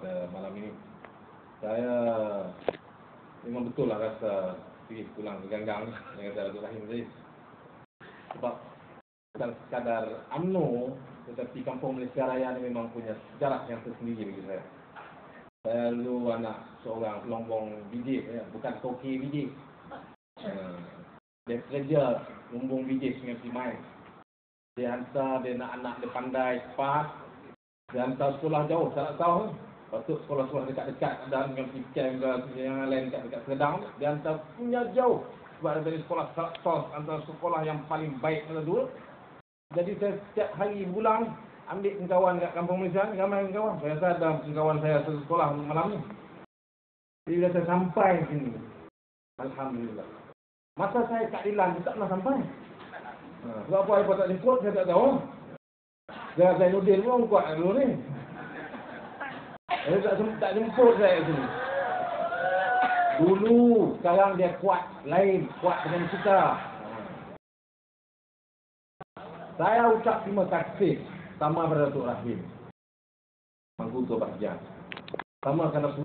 pada malam ini. Saya memang betul lah rasa pergi pulang ke ganggang yang kata Datuk Rahim tadi. Sebab bukan sekadar UMNO tetapi kampung Malaysia Raya ni memang punya sejarah yang tersendiri bagi saya. Saya dulu anak seorang pelombong bidik, ya. bukan koki bidik. Uh, dia kerja lumbung bidik Sungai Simai. Dia hantar dia nak anak dia pandai cepat. Dia hantar sekolah jauh, tak tahu. Patut sekolah-sekolah dekat-dekat dan dengan PKM ke yang lain dekat-dekat Sedang. Dia hantar punya jauh. Sebab ada dari sekolah sos antara sekolah yang paling baik pada dulu. Jadi saya setiap hari pulang ambil kawan kat kampung Malaysia ni, ramai kawan. Saya rasa ada kawan saya satu sekolah malam ni. Jadi bila saya sampai sini, Alhamdulillah. Masa saya kat saya tak pernah sampai. Sebab apa saya tak jemput, saya tak tahu. Saya Nudin pun kuat dulu ni. Saya tak, tak jemput saya sini. Dulu, sekarang dia kuat lain, kuat dengan kita. Saya ucap terima kasih sama pada Datuk Rahim. Mangkuto Bahjah. Sama kerana